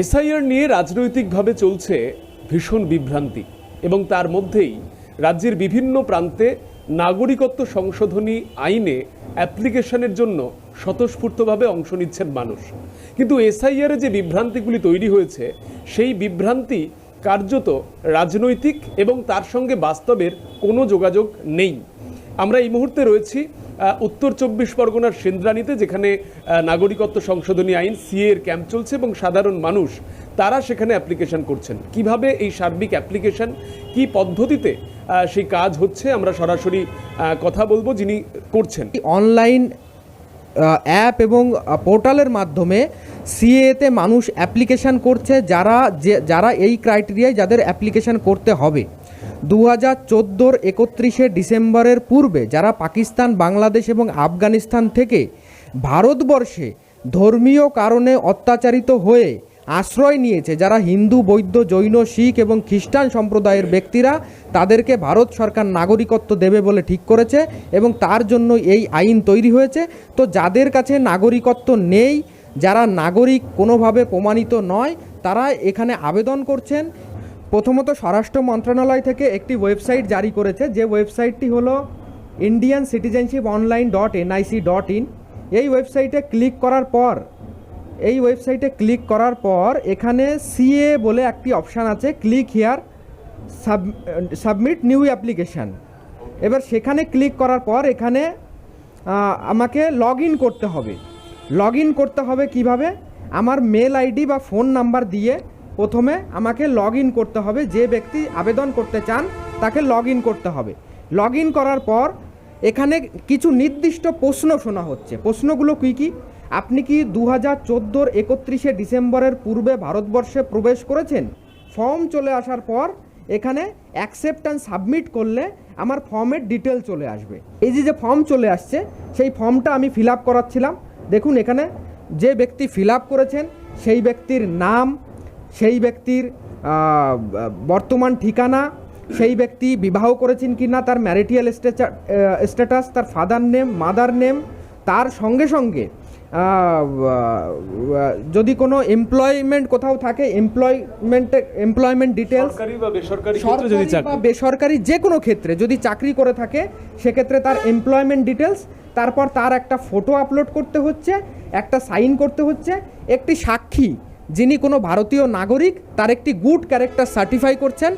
SIR নিয়ে রাজনৈতিকভাবে চলছে ভীষণ বিভ্রান্তি এবং তার মধ্যেই রাজ্যের বিভিন্ন প্রান্তে নাগরিকত্ব সংশোধনী আইনে অ্যাপ্লিকেশনের জন্য স্বতঃস্ফূর্তভাবে অংশ নিচ্ছেন মানুষ। কিন্তু এসআইআরে যে বিভ্রান্তিগুলি তৈরি হয়েছে, সেই বিভ্রান্তি কার্যত রাজনৈতিক এবং তার সঙ্গে বাস্তবের কোনো যোগাযোগ নেই। আমরা এই মুহূর্তে রয়েছি উত্তর চব্বিশ পরগনার সেন্দ্রানীতে, যেখানে নাগরিকত্ব সংশোধনী আইন সিএ এর ক্যাম্প চলছে এবং সাধারণ মানুষ, তারা সেখানে অ্যাপ্লিকেশন করছেন। কীভাবে এই সার্বিক অ্যাপ্লিকেশন কি পদ্ধতিতে সেই কাজ হচ্ছে, আমরা সরাসরি কথা বলব যিনি করছেন। অনলাইন অ্যাপ এবং পোর্টালের মাধ্যমে সিএতে মানুষ অ্যাপ্লিকেশান করছে, যারা যে, যারা এই ক্রাইটেরিয়ায় যাদের অ্যাপ্লিকেশান করতে হবে। দু হাজার চোদ্দোর একত্রিশে ডিসেম্বরের পূর্বে যারা পাকিস্তান, বাংলাদেশ এবং আফগানিস্তান থেকে ভারতবর্ষে ধর্মীয় কারণে অত্যাচারিত হয়ে আশ্রয় নিয়েছে, যারা হিন্দু, বৌদ্ধ, জৈন, শিখ এবং খ্রিস্টান সম্প্রদায়ের ব্যক্তিরা, তাদেরকে ভারত সরকার নাগরিকত্ব দেবে বলে ঠিক করেছে এবং তার জন্য এই আইন তৈরি হয়েছে। তো যাদের কাছে নাগরিকত্ব নেই, যারা নাগরিক কোনোভাবে প্রমাণিত নয়, তারা এখানে আবেদন করছেন প্রথমত স্বরাষ্ট্র মন্ত্রণালয় থেকে একটি ওয়েবসাইট জারি করেছে, যে ওয়েবসাইটটি হলো Indian citizenship online dot NIC dot in এই ওয়েবসাইটে ক্লিক করার পর, এই ওয়েবসাইটে ক্লিক করার পর এখানে সিএ বলে একটি অপশান আছে, click here submit new application. এবার সেখানে ক্লিক করার পর এখানে আমাকে লগ করতে হবে। লগ করতে হবে কীভাবে? আমার মেল আইডি বা ফোন নাম্বার দিয়ে প্রথমে আমাকে লগ ইন করতে হবে, যে ব্যক্তি আবেদন করতে চান তাকে লগ ইন করতে হবে। লগ ইন করার পর এখানে কিছু নির্দিষ্ট প্রশ্ন শোনা হচ্ছে। প্রশ্নগুলো কী কী? আপনি কি দু হাজার চোদ্দোর একত্রিশে ডিসেম্বরের পূর্বে ভারতবর্ষে প্রবেশ করেছেন? ফর্ম চলে আসার পর এখানে অ্যাকসেপ্টেন্স সাবমিট করলে আমার ফর্মের ডিটেল চলে আসবে। এই যে যে ফর্ম চলে আসছে, সেই ফর্মটা আমি ফিল আপ করাচ্ছিলাম। দেখুন এখানে যে ব্যক্তি ফিল আপ করেছেন, সেই ব্যক্তির নাম সেই ব্যক্তির বর্তমান ঠিকানা সেই ব্যক্তি বিবাহ করেছেন কি না তার ম্যারিটিয়াল স্ট্যাটাস তার ফাদার নেম মাদার নেম তার সঙ্গে সঙ্গে যদি কোনো এমপ্লয়মেন্ট কোথাও থাকে এমপ্লয়মেন্ট এমপ্লয়মেন্ট ডিটেলস বা বেসরকারি যে কোনো ক্ষেত্রে যদি চাকরি করে থাকে সেক্ষেত্রে তার এমপ্লয়মেন্ট ডিটেলস তারপর তার একটা ফটো আপলোড করতে হচ্ছে একটা সাইন করতে হচ্ছে একটি সাক্ষী যিনি কোনো ভারতীয় নাগরিক তার একটি গুড ক্যারেক্টার সার্টিফাই করছেন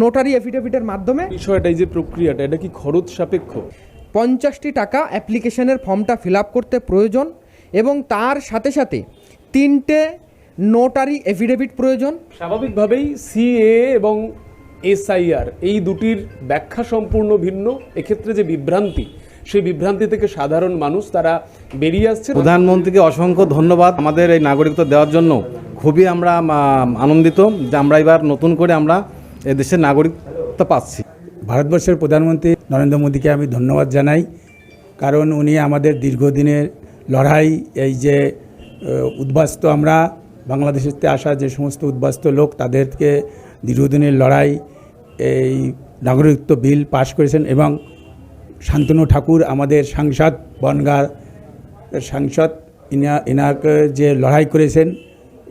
নোটারি এফিডেভিটের মাধ্যমে। বিষয়টা এই যে প্রক্রিয়াটা এটা কি খরচ সাপেক্ষ? পঞ্চাশটি টাকা অ্যাপ্লিকেশনের ফর্মটা ফিল আপ করতে প্রয়োজন এবং তার সাথে সাথে তিনটে নোটারি এফিডেভিট প্রয়োজন। স্বাভাবিকভাবেই সিএ এবং এসআইআর এই দুটির ব্যাখ্যা সম্পূর্ণ ভিন্ন। এক্ষেত্রে যে বিভ্রান্তি সেই বিভ্রান্তি থেকে সাধারণ মানুষ তারা বেরিয়ে আসছে। প্রধানমন্ত্রীকে অসংখ্য ধন্যবাদ আমাদের এই নাগরিকত্ব দেওয়ার জন্য। খুবই আমরা আম, আনন্দিত যে আমরা এবার নতুন করে আমরা এই দেশের নাগরিকত্ব পাচ্ছি। ভারতবর্ষের প্রধানমন্ত্রী নরেন্দ্র মোদীকে আমি ধন্যবাদ জানাই কারণ উনি আমাদের দীর্ঘদিনের লড়াই এই যে উদ্বাস্ত আমরা বাংলাদেশেতে আসা যে সমস্ত উদ্বাস্ত লোক তাদেরকে দীর্ঘদিনের লড়াই এই নাগরিকত্ব বিল পাশ করেছেন এবং শান্তনু ঠাকুর আমাদের সাংসদ, বনগার সাংসদ। ইনা, ইনাকে যে লড়াই করেছেন,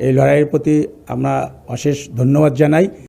এই লড়াইয়ের প্রতি আমরা অশেষ ধন্যবাদ জানাই।